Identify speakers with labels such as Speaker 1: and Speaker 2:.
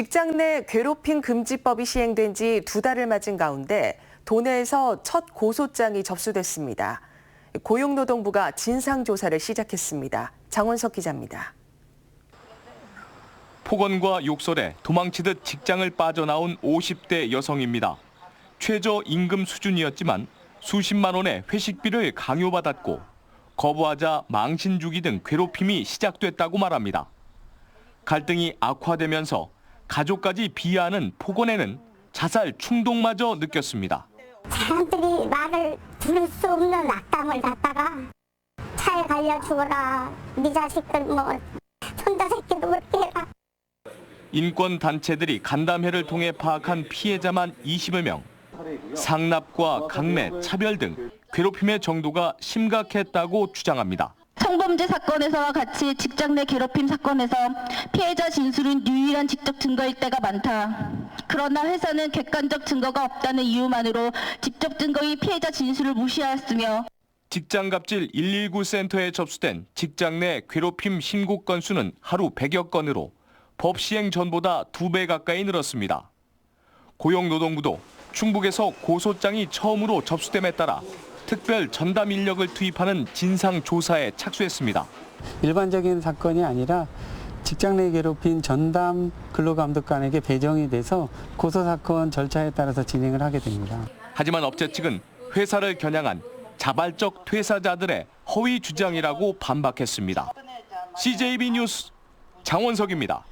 Speaker 1: 직장 내 괴롭힘 금지법이 시행된 지 두 달을 맞은 가운데 도내에서 첫 고소장이 접수됐습니다. 고용노동부가 진상조사를 시작했습니다. 장원석 기자입니다.
Speaker 2: 폭언과 욕설에 도망치듯 직장을 빠져나온 50대 여성입니다. 최저 임금 수준이었지만 수십만 원의 회식비를 강요받았고 거부하자 망신 주기 등 괴롭힘이 시작됐다고 말합니다. 갈등이 악화되면서 가족까지 비하하는 폭언에는 자살 충동마저 느꼈습니다.
Speaker 3: 사람들이 말을 들을 수 없는 악담을 갖다가 차에 갈려 죽어라 네 자식들 뭐 손자 새끼도 그렇게 해라
Speaker 2: 인권 단체들이 간담회를 통해 파악한 피해자만 20여 명. 상납과 강매, 차별 등 괴롭힘의 정도가 심각했다고 주장합니다.
Speaker 4: 성범죄 사건에서와 같이 직장 내 괴롭힘 사건에서 피해자 진술은 유일한 직접 증거일 때가 많다. 그러나 회사는 객관적 증거가 없다는 이유만으로 직접 증거인 피해자 진술을 무시하였으며
Speaker 2: 직장갑질 119 센터에 접수된 직장 내 괴롭힘 신고 건수는 하루 100여 건으로 법 시행 전보다 두배 가까이 늘었습니다. 고용노동부도 충북에서 고소장이 처음으로 접수됨에 따라 특별 전담 인력을 투입하는 진상 조사에 착수했습니다.
Speaker 5: 일반적인 사건이 아니라 직장 내 괴롭힌 전담 근로감독관에게 배정이 돼서 고소 사건 절차에 따라서 진행을 하게 됩니다.
Speaker 2: 하지만 업체 측은 회사를 겨냥한 자발적 퇴사자들의 허위 주장이라고 반박했습니다. CJB 뉴스 장원석입니다.